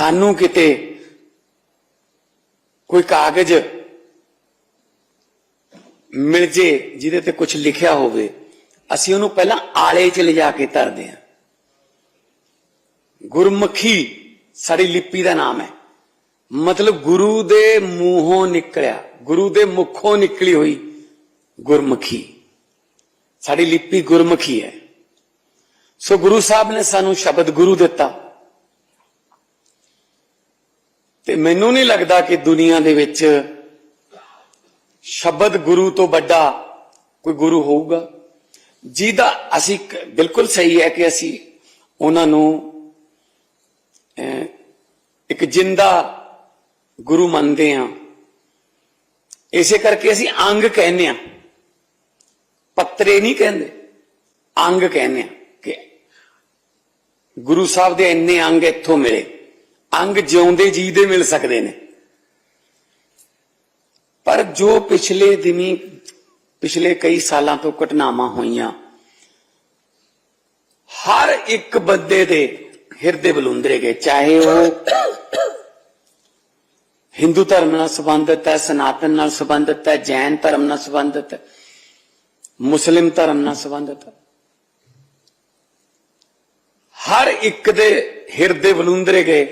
ਸਾਨੂੰ ਕਿਤੇ ਕੋਈ ਕਾਗਜ਼ ਮਿਲ ਜੇ ਜਿਹਦੇ ਤੇ ਕੁਝ ਲਿਖਿਆ ਹੋਵੇ, ਅਸੀਂ ਉਹਨੂੰ ਪਹਿਲਾਂ ਆਲੇ 'ਚ ਲਿਜਾ ਕੇ ਧਰਦੇ ਹਾਂ। ਗੁਰਮੁਖੀ ਸਾਡੀ ਲਿਪੀ ਦਾ ਨਾਮ ਹੈ। ਮਤਲਬ ਗੁਰੂ ਦੇ ਮੂੰਹੋਂ ਨਿਕਲਿਆ, ਗੁਰੂ ਦੇ ਮੁਖੋਂ ਨਿਕਲੀ ਹੋਈ ਗੁਰਮੁਖੀ। ਸਾਡੀ ਲਿਪੀ ਗੁਰਮੁਖੀ ਹੈ। ਸੋ ਗੁਰੂ ਸਾਹਿਬ ਨੇ ਸਾਨੂੰ ਸ਼ਬਦ ਗੁਰੂ ਦਿੱਤਾ। ਤੇ ਮੈਨੂੰ ਨਹੀਂ ਲੱਗਦਾ ਕਿ ਦੁਨੀਆ ਦੇ ਵਿੱਚ ਸ਼ਬਦ ਗੁਰੂ ਤੋਂ ਵੱਡਾ ਕੋਈ ਗੁਰੂ ਹੋਊਗਾ। ਜਿਹਦਾ ਅਸੀਂ ਬਿਲਕੁਲ ਸਹੀ ਹੈ ਕਿ ਅਸੀਂ ਉਹਨਾਂ ਨੂੰ ਇੱਕ ਜਿੰਦਾ ਗੁਰੂ ਮੰਨਦੇ ਹਾਂ। ਇਸੇ ਕਰਕੇ ਅਸੀਂ ਅੰਗ ਕਹਿੰਦੇ ਹਾਂ। ਪੱਤਰੇ ਨਹੀਂ ਕਹਿੰਦੇ। ਅੰਗ ਕਹਿੰਦੇ ਹਾਂ ਕਿ ਗੁਰੂ ਸਾਹਿਬ ਦੇ ਇੰਨੇ ਅੰਗ ਇੱਥੋਂ ਮਿਲੇ। ਅੰਗ ਜਿਉਂਦੇ ਜੀ ਦੇ ਮਿਲ ਸਕਦੇ ਨੇ। ਪਰ ਜੋ ਪਿਛਲੇ ਦਿਨੀ, ਪਿਛਲੇ ਕਈ ਸਾਲਾਂ ਤੋਂ ਘਟਨਾਵਾਂ ਹੋਈਆਂ, ਹਰ ਇੱਕ ਬੰਦੇ ਦੇ ਹਿਰਦੇ ਬਲੁੰਦਰੇ ਗਏ, ਚਾਹੇ ਉਹ ਹਿੰਦੂ ਧਰਮ ਨਾਲ ਸੰਬੰਧਿਤ ਹੈ, ਸਨਾਤਨ ਨਾਲ ਸੰਬੰਧਿਤ ਹੈ, ਜੈਨ ਧਰਮ ਨਾਲ ਸੰਬੰਧਿਤ ਹੈ, ਮੁਸਲਿਮ ਧਰਮ ਨਾਲ ਸੰਬੰਧਿਤ ਹੈ। ਹਰ ਇੱਕ ਦੇ ਹਿਰਦੇ ਬਲੁੰਦਰੇ ਗਏ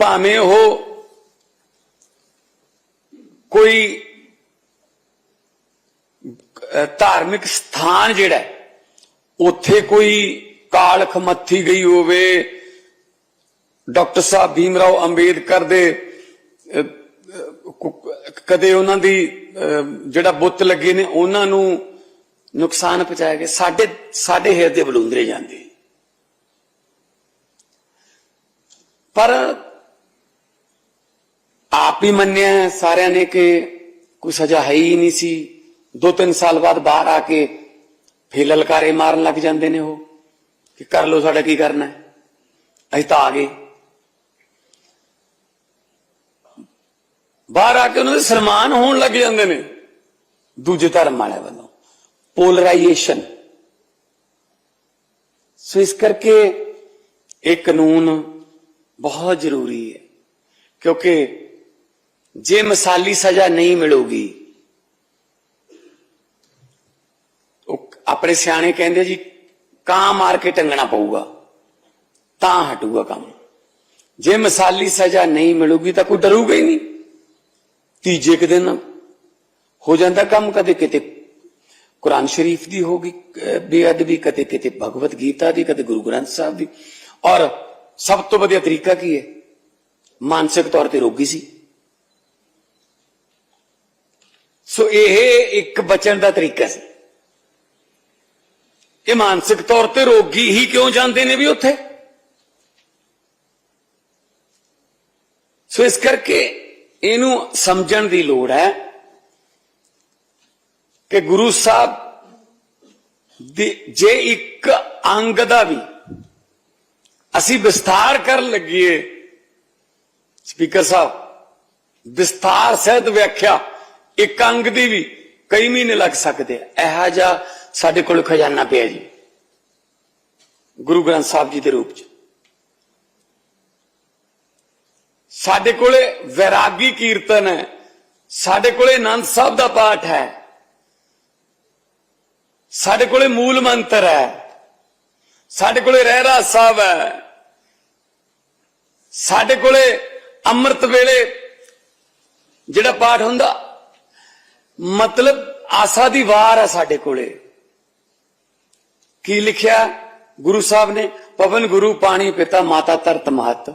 ਭਾਵੇਂ ਉਹ ਕੋਈ ਧਾਰਮਿਕ ਸਥਾਨ ਜਿਹੜਾ ਉੱਥੇ ਕੋਈ ਕਾਲਖ ਮੱਥੀ ਗਈ ਹੋਵੇ, ਡਾਕਟਰ ਸਾਹਿਬ ਭੀਮਰਾਓ ਅੰਬੇਦਕਰ ਦੇ ਕਦੇ ਉਹਨਾਂ ਦੀ ਜਿਹੜਾ ਬੁੱਤ ਲੱਗੇ ਨੇ, ਉਹਨਾਂ ਨੂੰ ਨੁਕਸਾਨ ਪਹੁੰਚਾਇਆ ਗਿਆ। ਸਾਡੇ ਸਾਡੇ ਹਿਰਦੇ ਬਲੁੰਦਰੇ ਜਾਂਦੇ। ਪਰ ਆਪ ਹੀ ਮੰਨਿਆ ਹੈ ਸਾਰਿਆਂ ਨੇ ਕਿ ਕੋਈ ਸਜ਼ਾ ਹੈ ਹੀ ਨਹੀਂ ਸੀ। ਦੋ ਤਿੰਨ ਸਾਲ ਬਾਅਦ ਬਾਹਰ ਆ ਕੇ ਫੇਰ ਲਲਕਾਰੇ ਮਾਰਨ ਲੱਗ ਜਾਂਦੇ ਨੇ ਉਹ ਕਿ ਕਰ ਲੋ ਸਾਡਾ ਕੀ ਕਰਨਾ ਹੈ। ਅਸੀਂ ਤਾਂ ਆ ਗਏ। ਬਾਹਰ ਆ ਕੇ ਉਹਨਾਂ ਦੇ ਸਨਮਾਨ ਹੋਣ ਲੱਗ ਜਾਂਦੇ ਨੇ। ਦੂਜੇ ਧਰਮ ਵਾਲਿਆਂ ਵੱਲੋਂ। ਪੋਲਰਾਈਜੇਸ਼ਨ ਸੋ ਇਸ ਕਰਕੇ ਇਹ ਕਾਨੂੰਨ ਬਹੁਤ ਜ਼ਰੂਰੀ ਹੈ। ਕਿਉਂਕਿ ਜੇ ਮਸਾਲੀ ਸਜ਼ਾ ਨਹੀਂ ਮਿਲੂਗੀ। ਉਹ ਆਪਣੇ ਸਿਆਣੇ ਕਹਿੰਦੇ ਜੀ, ਕਾਂ ਮਾਰ ਕੇ ਟੰਗਣਾ ਪਊਗਾ, ਤਾਂ ਹਟੂਗਾ ਕੰਮ। ਜੇ ਮਸਾਲੀ ਸਜ਼ਾ ਨਹੀਂ ਮਿਲੂਗੀ ਤਾਂ ਕੋਈ ਡਰੂਗਾ ਹੀ ਨਹੀਂ। ਤੀਜੇ ਕੁ ਦਿਨ ਹੋ ਜਾਂਦਾ ਕੰਮ ਕਦੇ ਕਿਤੇ। ਕੁਰਾਨ ਸ਼ਰੀਫ ਦੀ ਹੋਗੀ ਬੇਅਦਬੀ, ਕਦੇ ਕਿਤੇ ਭਗਵਤ ਗੀਤਾ ਦੀ, ਕਦੇ ਗੁਰੂ ਗ੍ਰੰਥ ਸਾਹਿਬ ਦੀ। ਔਰ ਸਭ ਤੋਂ ਵਧੀਆ ਤਰੀਕਾ ਕੀ ਹੈ? ਮਾਨਸਿਕ ਤੌਰ ਤੇ ਰੋਗੀ ਸੀ। ਸੋ ਇਹ ਇੱਕ ਬਚਣ ਦਾ ਤਰੀਕਾ ਸੀ। ਇਹ ਮਾਨਸਿਕ ਤੌਰ ਤੇ ਰੋਗੀ ਹੀ ਕਿਉਂ ਜਾਂਦੇ ਨੇ ਵੀ ਉੱਥੇ? ਸੋ ਇਸ ਕਰਕੇ ਇਹਨੂੰ ਸਮਝਣ ਦੀ ਲੋੜ ਹੈ ਕਿ ਗੁਰੂ ਸਾਹਿਬ ਜੇ ਇੱਕ ਅੰਗ ਦਾ ਵੀ ਅਸੀਂ ਵਿਸਥਾਰ ਕਰਨ ਲੱਗੀਏ, ਸਪੀਕਰ ਸਾਹਿਬ, ਵਿਸਥਾਰ ਸਹਿਤ ਵਿਆਖਿਆ ਇੱਕ ਅੰਗ ਦੀ ਵੀ ਕਈ ਮਹੀਨੇ ਲੱਗ ਸਕਦੇ ਆ। ਇਹੋ ਜਿਹਾ ਸਾਡੇ ਕੋਲ ਖਜ਼ਾਨਾ ਪਿਆ ਜੀ, ਗੁਰੂ ਗ੍ਰੰਥ ਸਾਹਿਬ ਜੀ ਦੇ ਰੂਪ ਚ। ਸਾਡੇ ਕੋਲੇ ਵੈਰਾਗੀ ਕੀਰਤਨ ਹੈ। ਸਾਡੇ ਕੋਲੇ ਆਨੰਦ ਸਾਹਿਬ ਦਾ ਪਾਠ ਹੈ। ਸਾਡੇ ਕੋਲੇ ਮੂਲ ਮੰਤਰ ਹੈ। ਸਾਡੇ ਕੋਲੇ ਰਹਿਰਾ ਸਾਹਿਬ ਹੈ। ਸਾਡੇ ਕੋਲੇ ਅੰਮ੍ਰਿਤ ਵੇਲੇ ਜਿਹੜਾ ਪਾਠ ਹੁੰਦਾ ਮਤਲਬ ਆਸਾ ਦੀ ਵਾਰ ਹੈ ਸਾਡੇ ਕੋਲੇ। ਕੀ ਲਿਖਿਆ? ਗੁਰੂ ਸਾਹਿਬ ਨੇ, ਪਵਨ ਗੁਰੂ ਪਾਣੀ ਪਿਤਾ, ਮਾਤਾ ਤਰਤ ਮਹਤ।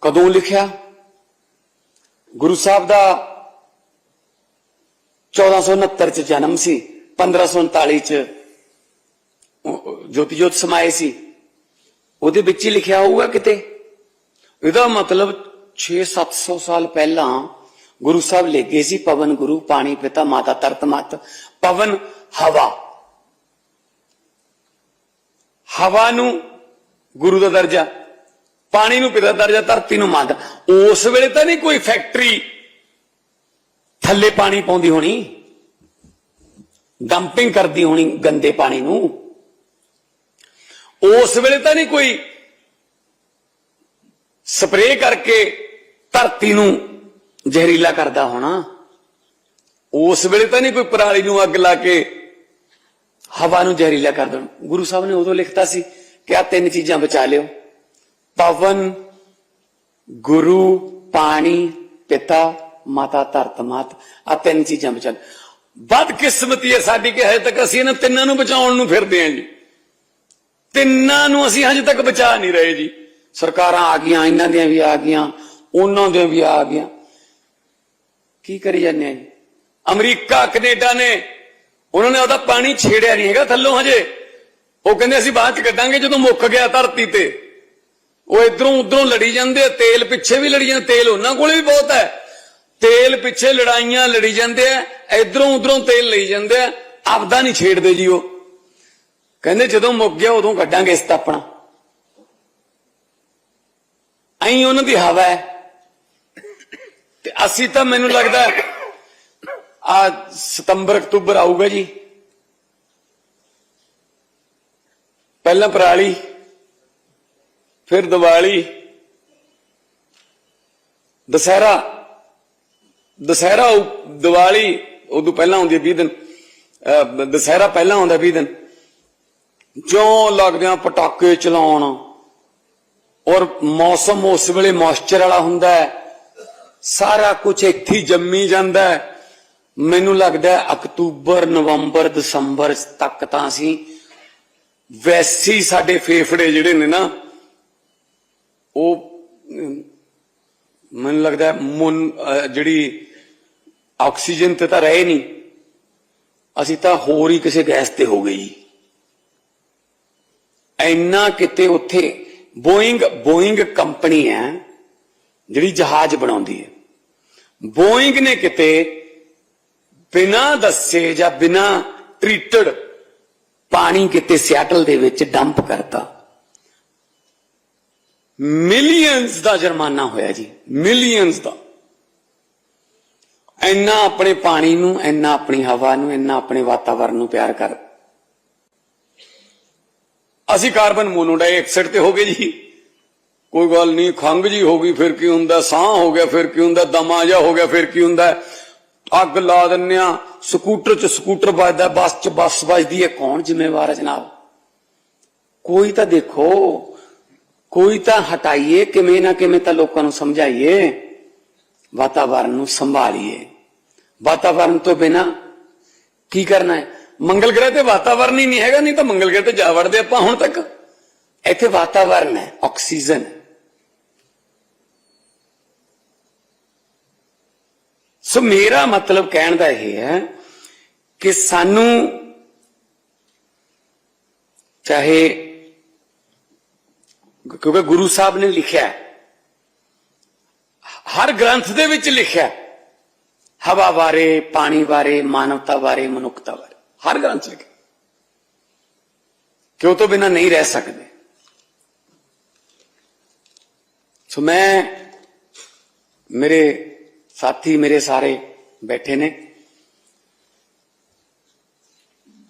ਕਦੋਂ ਲਿਖਿਆ? ਗੁਰੂ ਸਾਹਿਬ ਦਾ 1469 ਚ ਜਨਮ ਸੀ 1539 ਚ ਉਹ ਜੋਤੀ ਜੋਤ ਸਮਾਏ ਸੀ। ਉਹਦੇ ਵਿੱਚ ਹੀ ਲਿਖਿਆ ਹੋਊਗਾ ਕਿਤੇ? ਇਹਦਾ ਮਤਲਬ 6-700 ਸਾਲ ਪਹਿਲਾਂ ਗੁਰੂ ਸਾਹਿਬ ਲੈ ਗਏ ਸੀ, ਪਵਨ ਗੁਰੂ, ਪਾਣੀ ਪਿਤਾ, ਮਾਤਾ ਤਰਤ ਮਤ, ਪਵਨ ਹਵਾ। ਹਵਾ ਨੂੰ ਗੁਰੂ ਦਾ ਦਰਜਾ, ਪਾਣੀ ਨੂੰ ਪਿਤਾ ਦਰਜਾ, ਧਰਤੀ ਨੂੰ ਮਾਤਾ। ਉਸ ਵੇਲੇ ਤਾਂ ਨਹੀਂ ਕੋਈ ਫੈਕਟਰੀ ਥੱਲੇ ਪਾਣੀ ਪਾਉਂਦੀ ਹੋਣੀ, ਡੰਪਿੰਗ ਕਰਦੀ ਹੋਣੀ ਗੰਦੇ ਪਾਣੀ ਨੂੰ। ਉਸ ਵੇਲੇ ਤਾਂ ਨਹੀਂ ਕੋਈ ਸਪਰੇਅ ਕਰਕੇ ਧਰਤੀ ਨੂੰ ਜ਼ਹਿਰੀਲਾ ਕਰਦਾ ਹੋਣਾ। ਉਸ ਵੇਲੇ ਤਾਂ ਨਹੀਂ ਕੋਈ ਪਰਾਲੀ ਨੂੰ ਅੱਗ ਲਾ ਕੇ ਹਵਾ ਨੂੰ ਜ਼ਹਿਰੀਲਾ ਕਰ ਦੇਣ। ਗੁਰੂ ਸਾਹਿਬ ਨੇ ਉਦੋਂ ਲਿਖਤਾ ਸੀ ਕਿ ਆ ਤਿੰਨ ਚੀਜ਼ਾਂ ਬਚਾ ਲਿਓ। ਪਵਨ, ਗੁਰੂ, ਪਾਣੀ, ਪਿਤਾ, ਮਾਤਾ, ਧਰਤ, ਮਾਤ। ਆ ਤਿੰਨ ਚੀਜ਼ਾਂ ਬਚਾ ਬਦ ਕਿਸਮਤੀ ਹੈ ਸਾਡੀ ਕਿ ਹਜੇ ਤੱਕ ਅਸੀਂ ਇਹਨਾਂ ਤਿੰਨਾਂ ਨੂੰ ਬਚਾਉਣ ਨੂੰ ਫਿਰਦੇ ਹਾਂ ਜੀ। ਤਿੰਨਾਂ ਨੂੰ ਅਸੀਂ ਹਜੇ ਤੱਕ ਬਚਾ ਨਹੀਂ ਰਹੇ ਜੀ। ਸਰਕਾਰਾਂ ਆ ਗਈਆਂ, ਇਹਨਾਂ ਦੀਆਂ ਵੀ ਆ ਗਈਆਂ, ਉਹਨਾਂ ਦੀਆਂ ਵੀ ਆ ਗਈਆਂ। ਕੀ ਕਰੀ ਜਾਂਦੇ ਆ ਜੀ? ਅਮਰੀਕਾ, ਕੈਨੇਡਾ ਨੇ, ਉਹਨਾਂ ਨੇ ਉਹਦਾ ਪਾਣੀ ਛੇੜਿਆ ਨਹੀਂ ਹੈਗਾ ਥੱਲੋਂ ਹਜੇ। ਉਹ ਕਹਿੰਦੇ ਅਸੀਂ ਬਾਅਦ ਚ ਕੱਢਾਂਗੇ ਜਦੋਂ ਮੁੱਕ ਗਿਆ ਧਰਤੀ ਤੇ। ਉਹ ਇਧਰੋਂ ਉਧਰੋਂ ਲੜੀ ਜਾਂਦੇ ਆ, ਤੇਲ ਪਿੱਛੇ ਵੀ ਲੜੀ ਜਾਂਦੇ, ਤੇਲ ਉਹਨਾਂ ਕੋਲੇ ਵੀ ਬਹੁਤ ਹੈ। ਤੇਲ ਪਿੱਛੇ ਲੜਾਈਆਂ ਲੜੀ ਜਾਂਦੇ ਆ, ਇਧਰੋਂ ਉਧਰੋਂ ਤੇਲ ਲਈ ਜਾਂਦੇ ਆ, ਆਪਦਾ ਨਹੀਂ ਛੇੜਦੇ ਜੀ ਉਹ। ਕਹਿੰਦੇ ਜਦੋਂ ਮੁੱਕ ਗਿਆ ਉਦੋਂ ਕੱਢਾਂਗੇ ਇਸ ਤਾਂ ਆਪਣਾ। ਐਂ ਉਹਨਾਂ ਦੀ ਹਵਾ ਹੈ। ਤੇ ਅਸੀਂ ਤਾਂ ਮੈਨੂੰ ਲੱਗਦਾ ਆ ਸਤੰਬਰ, ਅਕਤੂਬਰ ਆਊਗਾ ਜੀ। ਪਹਿਲਾਂ ਪਰਾਲੀ, ਫਿਰ ਦੀਵਾਲੀ, ਦਸਹਿਰਾ। ਦਸਹਿਰਾ ਦੀਵਾਲੀ ਉਦੋਂ ਪਹਿਲਾਂ ਆਉਂਦੀ ਹੈ 20 ਦਿਨ। ਅਹ ਦਸਹਿਰਾ ਪਹਿਲਾਂ ਆਉਂਦਾ 20 ਦਿਨ। ਜਿਉਂ ਲੱਗਦੇ ਆ ਪਟਾਕੇ ਚਲਾਉਣ ਔਰ ਮੌਸਮ ਉਸ ਵੇਲੇ ਮੌਇਸਚਰ ਵਾਲਾ ਹੁੰਦਾ ਹੈ। ਸਾਰਾ ਕੁਝ ਇੱਥੇ ਜੰਮੀ ਜਾਂਦਾ ਮੈਨੂੰ ਲੱਗਦਾ ਅਕਤੂਬਰ, ਨਵੰਬਰ, ਦਸੰਬਰ ਤੱਕ ਤਾਂ ਅਸੀਂ ਵੈਸੇ ਸਾਡੇ ਫੇਫੜੇ ਜਿਹੜੇ ਨੇ ਨਾ, ਉਹ ਮੈਨੂੰ ਲੱਗਦਾ ਹੈ ਜਿਹੜੀ ਆਕਸੀਜਨ ਤੇ ਤਾਂ ਰਹੇ ਨਹੀਂ। ਅਸੀਂ ਤਾਂ ਹੋਰ ਹੀ ਕਿਸੇ ਗੈਸ ਤੇ ਹੋ ਗਏ ਜੀ। ਇੰਨਾ ਕਿਤੇ ਉੱਥੇ ਬੋਇੰਗ ਬੋਇੰਗ ਕੰਪਨੀ ਹੈ, ਜਿਹੜੀ ਜਹਾਜ਼ ਬਣਾਉਂਦੀ ਹੈ। ਬੋਇੰਗ ਨੇ ਕਿਤੇ ਬਿਨਾਂ ਦੱਸੇ ਜਾਂ ਬਿਨਾਂ ਟ੍ਰੀਟਡ ਪਾਣੀ ਕਿਤੇ ਸਿਆਟਲ ਦੇ ਵਿੱਚ ਡੰਪ ਕਰਤਾ। ਮਿਲੀਅਨਸ ਦਾ ਜੁਰਮਾਨਾ ਹੋਇਆ ਜੀ ਮਿਲੀਅਨਸ ਦਾ। ਇੰਨਾ ਆਪਣੇ ਪਾਣੀ ਨੂੰ, ਇੰਨਾ ਆਪਣੀ ਹਵਾ ਨੂੰ, ਇੰਨਾ ਆਪਣੇ ਵਾਤਾਵਰਣ ਨੂੰ ਪਿਆਰ ਕਰ। ਅਸੀਂ ਕਾਰਬਨ ਮੋਨੋਡਾਈਆਕਸਾਈਡ ਤੇ ਹੋ ਗਏ ਜੀ। ਕੋਈ ਗੱਲ ਨਹੀਂ ਖੰਗ ਜੀ ਹੋ ਗਈ, ਫਿਰ ਕੀ ਹੁੰਦਾ? ਸਾਹ ਹੋ ਗਿਆ, ਫਿਰ ਕੀ ਹੁੰਦਾ? ਦਮਾ ਜਾ ਹੋ ਗਿਆ, ਫਿਰ ਕੀ ਹੁੰਦਾ? ਅੱਗ ਲਾ ਦਿੰਨੇ ਆ ਸਕੂਟਰ 'ਚ ਸਕੂਟਰ ਵੱਜਦਾ, ਬੱਸ 'ਚ ਬੱਸ ਵੱਜਦੀ ਹੈ। ਕੌਣ ਜ਼ਿੰਮੇਵਾਰ ਹੈ ਜਨਾਬ? ਕੋਈ ਤਾਂ ਦੇਖੋ, ਕੋਈ ਤਾਂ ਹਟਾਈਏ, ਕਿਵੇਂ ਨਾ ਕਿਵੇਂ ਤਾਂ ਲੋਕਾਂ ਨੂੰ ਸਮਝਾਈਏ, ਵਾਤਾਵਰਨ ਨੂੰ ਸੰਭਾਲੀਏ। ਵਾਤਾਵਰਨ ਤੋਂ ਬਿਨਾ ਕੀ ਕਰਨਾ ਹੈ? ਮੰਗਲ ਗ੍ਰਹਿ ਤੇ ਵਾਤਾਵਰਨ ਹੀ ਨਹੀਂ ਹੈਗਾ, ਨਹੀਂ ਤਾਂ ਮੰਗਲ ਗ੍ਰਹਿ ਤੇ ਜਾ ਵੜਦੇ ਆਪਾਂ ਹੁਣ ਤੱਕ। ਇੱਥੇ ਵਾਤਾਵਰਨ ਹੈ, ਆਕਸੀਜਨ ਸੋ ਮੇਰਾ ਮਤਲਬ ਕਹਿਣ ਦਾ ਇਹ ਹੈ ਕਿ ਸਾਨੂੰ ਚਾਹੇ ਕਿਉਂਕਿ ਗੁਰੂ ਸਾਹਿਬ ਨੇ ਲਿਖਿਆ ਹਰ ਗ੍ਰੰਥ ਦੇ ਵਿੱਚ ਲਿਖਿਆ ਹਵਾ ਬਾਰੇ, ਪਾਣੀ ਬਾਰੇ, ਮਾਨਵਤਾ ਬਾਰੇ, ਮਨੁੱਖਤਾ ਬਾਰੇ, ਹਰ ਗ੍ਰੰਥ ਲਿਖਿਆ ਕਿ ਉਹ ਤੋਂ ਬਿਨਾ ਨਹੀਂ ਰਹਿ ਸਕਦੇ। ਸੋ ਮੈਂ ਮੇਰੇ ਸਾਥੀ ਮੇਰੇ ਸਾਰੇ ਬੈਠੇ ਨੇ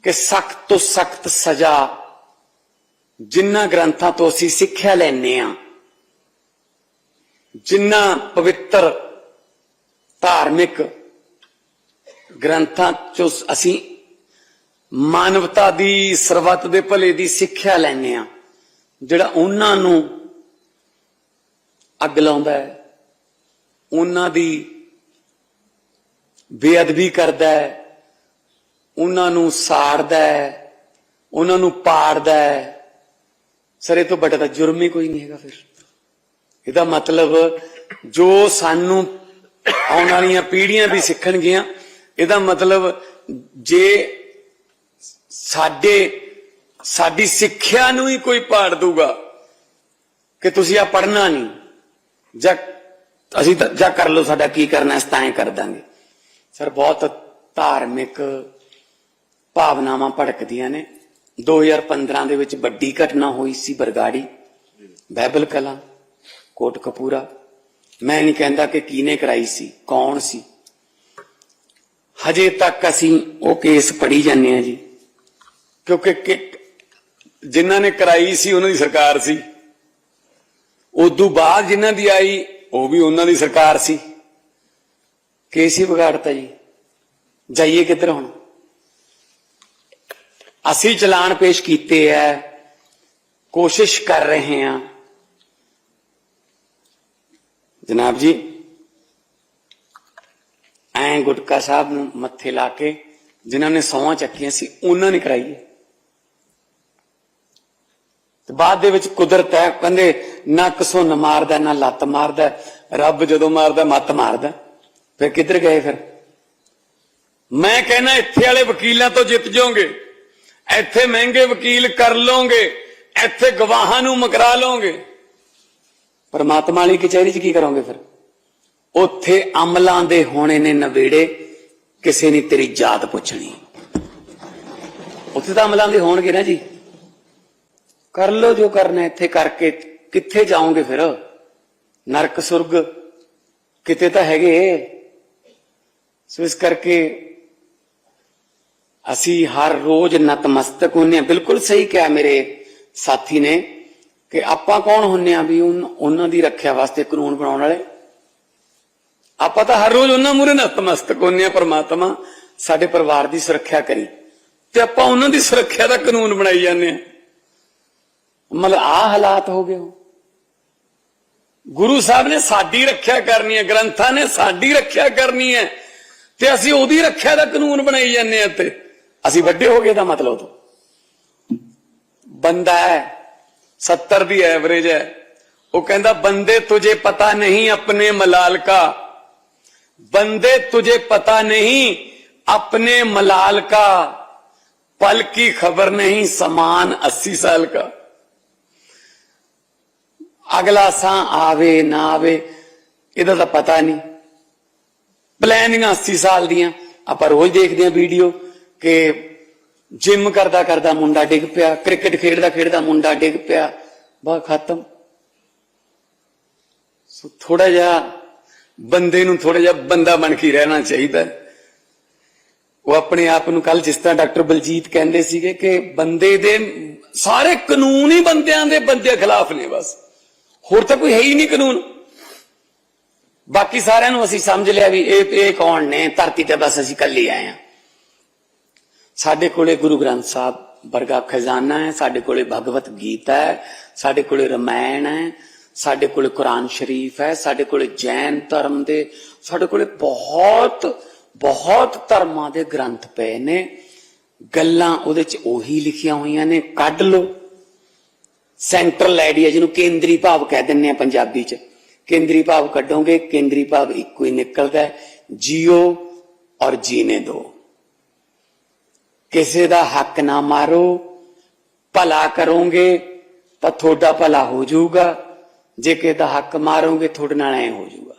ਕਿ ਸਖਤ ਤੋਂ ਸਖਤ ਸਜ਼ਾ ਜਿਨ੍ਹਾਂ ਗ੍ਰੰਥਾਂ ਤੋਂ ਅਸੀਂ ਸਿੱਖਿਆ ਲੈਨੇ ਆ ਜਿੰਨਾ ਪਵਿੱਤਰ ਧਾਰਮਿਕ ਗ੍ਰੰਥਾਂ ਚੋਂ ਅਸੀਂ ਮਾਨਵਤਾ ਦੀ ਸਰਬੱਤ ਦੇ ਭਲੇ ਦੀ ਸਿੱਖਿਆ ਲੈਨੇ ਆ ਜਿਹੜਾ ਉਹਨਾਂ ਨੂੰ ਅੱਗ ਲਾਉਂਦਾ ਹੈ, ਉਹਨਾਂ ਦੀ ਬੇਅਦਬੀ ਕਰਦਾ ਹੈ, ਉਹਨਾਂ ਨੂੰ ਸਾੜਦਾ ਹੈ, ਉਹਨਾਂ ਨੂੰ ਪਾੜਦਾ ਹੈ। ਇਹ ਤੋਂ ਵੱਡਾ ਤਾਂ ਜੁਰਮ ਹੀ ਕੋਈ ਨਹੀਂ ਹੈਗਾ ਫਿਰ। ਇਹਦਾ ਮਤਲਬ ਜੋ ਸਾਨੂੰ ਆਉਣ ਵਾਲੀਆਂ ਪੀੜ੍ਹੀਆਂ ਵੀ ਸਿੱਖਣਗੀਆਂ, ਇਹਦਾ ਮਤਲਬ ਜੇ ਸਾਡੇ, ਸਾਡੀ ਸਿੱਖਿਆ ਨੂੰ ਹੀ ਕੋਈ ਪਾੜ ਦੂਗਾ ਕਿ ਤੁਸੀਂ ਆ ਪੜਨਾ ਨਹੀਂ, ਜਾਂ ਅਸੀਂ ਤਾਂ ਜਾਂ ਕਰ ਲਓ ਸਾਡਾ ਕੀ ਕਰਨਾ ਇਸ ਤਾਂ ਐਂ ਕਰ ਦਾਂਗੇ। ਸਰ, ਬਹੁਤ ਧਾਰਮਿਕ ਭਾਵਨਾਵਾਂ ਭੜਕਦੀਆਂ ਨੇ। 2015 ਦੇ ਵਿੱਚ ਵੱਡੀ ਘਟਨਾ ਹੋਈ ਸੀ ਬਰਗਾੜੀ ਬਾਈਬਲ ਕਲਾ, ਕੋਟ ਕਪੂਰਾ। ਮੈਂ ਨਹੀਂ ਕਹਿੰਦਾ ਕਿ ਕੀਨੇ ਕਰਾਈ ਸੀ, ਕੌਣ ਸੀ। ਹਜੇ ਤੱਕ ਅਸੀਂ ਉਹ ਕੇਸ ਪੜੀ ਜਾਂਦੇ ਆ ਜੀ। ਕਿਉਂਕਿ ਕਿ- ਜਿਨ੍ਹਾਂ ਨੇ ਕਰਾਈ ਸੀ, ਉਹਨਾਂ ਦੀ ਸਰਕਾਰ ਸੀ। ਉਦੋਂ ਬਾਅਦ ਜਿਨ੍ਹਾਂ ਦੀ ਆਈ, ਉਹ ਵੀ ਉਹਨਾਂ ਦੀ ਸਰਕਾਰ ਸੀ। ਕੇਸ ਹੀ ਵਿਗਾੜਤਾ ਜੀ। ਜਾਈਏ ਕਿੱਧਰ ਹੁਣ? ਅਸੀਂ ਚਲਾਨ ਪੇਸ਼ ਕੀਤੇ ਐ। ਕੋਸ਼ਿਸ਼ ਕਰ ਰਹੇ ਹਾਂ ਜਨਾਬ ਜੀ, ਐਂ ਗੁਟਕਾ ਸਾਹਿਬ ਨੂੰ ਮੱਥੇ ਲਾ ਕੇ ਜਿਨ੍ਹਾਂ ਨੇ ਸੌਹਾਂ ਚੱਕੀਆਂ ਸੀ, ਉਹਨਾਂ ਨੇ ਕਰਾਈ ਤੇ ਬਾਅਦ ਦੇ ਵਿੱਚ ਕੁਦਰਤ ਹੈ ਕਹਿੰਦੇ, ਨਾ ਕਸੁੰਨ ਮਾਰਦਾ, ਨਾ ਲੱਤ ਮਾਰਦਾ, ਰੱਬ ਜਦੋਂ ਮਾਰਦਾ, ਮੱਤ ਮਾਰਦਾ। ਫਿਰ ਕਿੱਧਰ ਗਏ ਫਿਰ? ਮੈਂ ਕਹਿੰਦਾ ਇੱਥੇ ਵਾਲੇ ਵਕੀਲਾਂ ਤੋਂ ਜਿੱਤ ਜਾਓਗੇ। ਇੱਥੇ ਮਹਿੰਗੇ ਵਕੀਲ ਕਰ ਲਓਗੇ। ਇੱਥੇ ਗਵਾਹਾਂ ਨੂੰ ਮਕਰਾ ਲਓਗੇ। ਪਰਮਾਤਮਾ ਵਾਲੀ ਕਚਹਿਰੀ 'ਚ ਕੀ ਕਰੋਗੇ ਫਿਰ? ਉੱਥੇ ਅਮਲਾਂ ਦੇ ਹੋਣੇ ਨੇ ਨਵੇੜੇ। ਕਿਸੇ ਨੇ ਤੇਰੀ ਜਾਤ ਪੁੱਛਣੀ। ਉੱਥੇ ਤਾਂ ਅਮਲਾਂ ਦੇ ਹੋਣਗੇ ਨਾ ਜੀ। ਕਰ ਲੋ ਜੋ ਕਰਨਾ ਇੱਥੇ ਕਰਕੇ ਕਿੱਥੇ ਜਾਓਗੇ ਫਿਰ? ਨਰਕ ਸੁਰਗ ਕਿਤੇ ਤਾਂ ਹੈਗੇ। ਸੋ ਇਸ ਕਰਕੇ ਅਸੀਂ ਹਰ ਰੋਜ਼ ਨਤਮਸਤਕ ਹੁੰਨੇ ਆ ਬਿਲਕੁਲ ਸਹੀ ਕਿਹਾ ਮੇਰੇ ਸਾਥੀ ਨੇ ਕਿ ਆਪਾਂ ਕੌਣ ਹੁੰਨੇ ਆ ਵੀ ਉਹਨਾਂ ਦੀ ਰੱਖਿਆ ਵਾਸਤੇ ਕਾਨੂੰਨ ਬਣਾਉਣ ਵਾਲੇ? ਆਪਾਂ ਤਾਂ ਹਰ ਰੋਜ਼ ਉਹਨਾਂ ਮੂਰੇ ਨਤਮਸਤਕ ਹੁੰਨੇ ਆ ਪਰਮਾਤਮਾ ਸਾਡੇ ਪਰਿਵਾਰ ਦੀ ਸੁਰੱਖਿਆ ਕਰੀ ਤੇ ਆਪਾਂ ਉਹਨਾਂ ਦੀ ਸੁਰੱਖਿਆ ਦਾ ਕਾਨੂੰਨ ਬਣਾਈ ਜਾਂਦੇ ਆ ਮਤਲਬ ਆ ਹਾਲਾਤ ਹੋ ਗਏ ਹੋ ਗੁਰੂ ਸਾਹਿਬ ਨੇ ਸਾਡੀ ਰੱਖਿਆ ਕਰਨੀ ਹੈ, ਗ੍ਰੰਥਾਂ ਨੇ ਸਾਡੀ ਰੱਖਿਆ ਕਰਨੀ ਹੈ। ਤੇ ਅਸੀਂ ਉਹਦੀ ਰੱਖਿਆ ਦਾ ਕਾਨੂੰਨ ਬਣਾਈ ਜਾਂਦੇ ਆ ਤੇ ਅਸੀਂ ਵੱਡੇ ਹੋ ਗਏ ਦਾ ਮਤਲਬ ਤੋਂ ਬੰਦਾ ਹੈ 70 ਦੀ ਐਵਰੇਜ ਹੈ ਉਹ ਕਹਿੰਦਾ ਬੰਦੇ ਤੁਝੇ ਪਤਾ ਨਹੀਂ ਆਪਣੇ ਮਲਾਲ का बंदे तुझे पता नहीं अपने मलाल का पल की खबर नहीं समान अस्सी साल का ਅਗਲਾ ਸਾਹ ਆਵੇ ਨਾ ਆਵੇ ਇਹਦਾ ਤਾਂ ਪਤਾ ਨਹੀਂ ਪਲੈਨਿੰਗਾਂ 80 ਸਾਲ ਦੀਆਂ। ਆਪਾਂ ਰੋਜ਼ ਦੇਖਦੇ ਆਂ ਵੀਡੀਓ ਕਿ ਜਿਮ ਕਰਦਾ ਕਰਦਾ ਮੁੰਡਾ ਡਿੱਗ ਪਿਆ, ਕ੍ਰਿਕਟ ਖੇਡਦਾ ਖੇਡਦਾ ਮੁੰਡਾ ਡਿੱਗ ਪਿਆ। ਬਾ ਖਤਮ। ਸੋ ਥੋੜਾ ਜਿਹਾ ਬੰਦੇ ਨੂੰ ਥੋੜਾ ਜਿਹਾ ਬੰਦਾ ਬਣ ਕੇ ਰਹਿਣਾ ਚਾਹੀਦਾ। ਉਹ ਆਪਣੇ ਆਪ ਨੂੰ ਕੱਲ ਜਿਸ ਤਰ੍ਹਾਂ ਡਾਕਟਰ ਬਲਜੀਤ ਕਹਿੰਦੇ ਸੀਗੇ ਕਿ ਬੰਦੇ ਦੇ ਸਾਰੇ ਕਾਨੂੰਨ ਹੀ ਬੰਦਿਆਂ ਦੇ ਬੰਦੇ ਖਿਲਾਫ ਨੇ ਬਸ। ਹੋਰ ਤਾਂ ਕੋਈ ਹੈ ਹੀ ਨਹੀਂ ਕਾਨੂੰਨ। ਬਾਕੀ ਸਾਰਿਆਂ ਨੂੰ ਅਸੀਂ ਸਮਝ ਲਿਆ ਵੀ ਇਹ ਇਹ ਕੌਣ ਨੇ? ਧਰਤੀ ਤੇ ਬਸ ਅਸੀਂ ਕੱਲੇ ਆਏ ਆ ਸਾਡੇ ਕੋਲੇ ਗੁਰੂ ਗ੍ਰੰਥ ਸਾਹਿਬ ਵਰਗਾ ਖਜ਼ਾਨਾ ਹੈ, ਸਾਡੇ ਕੋਲੇ ਭਗਵਤ ਗੀਤਾ ਹੈ, ਸਾਡੇ ਕੋਲੇ ਰਮਾਇਣ ਹੈ, ਸਾਡੇ ਕੋਲੇ ਕੁਰਾਨ ਸ਼ਰੀਫ ਹੈ, ਸਾਡੇ ਕੋਲੇ ਜੈਨ ਧਰਮ ਦੇ, ਸਾਡੇ ਕੋਲੇ ਬਹੁਤ ਬਹੁਤ ਧਰਮਾਂ ਦੇ ਗ੍ਰੰਥ ਪਏ ਨੇ। ਗੱਲਾਂ ਉਹਦੇ ਚ ਉਹੀ ਲਿਖੀਆਂ ਹੋਈਆਂ ਨੇ, ਕੱਢ ਲਓ। ਸੈਂਟਰਲ ਆਈਡੀਆ ਜਿਹਨੂੰ ਕੇਂਦਰੀ ਭਾਵ ਕਹਿ ਦਿੰਦੇ ਆ ਪੰਜਾਬੀ ਚ। ਕੇਂਦਰੀ ਭਾਵ ਕੱਢੋਗੇ, ਕੇਂਦਰੀ ਭਾਵ ਇੱਕੋ ਹੀ ਨਿਕਲਦਾ ਹੈ, ਜੀਓ ਔਰ ਜੀਨੇ ਦੋ। ਕਿਸੇ ਦਾ ਹੱਕ ਨਾ ਮਾਰੋ, ਭਲਾ ਕਰੋਗੇ ਤਾਂ ਤੁਹਾਡਾ ਭਲਾ ਹੋ ਜਾਊਗਾ, ਜੇ ਕਿਸੇ ਦਾ ਹੱਕ ਮਾਰੋਗੇ, ਤੁਹਾਡੇ ਨਾਲ ਐ ਹੋ ਜਾਊਗਾ।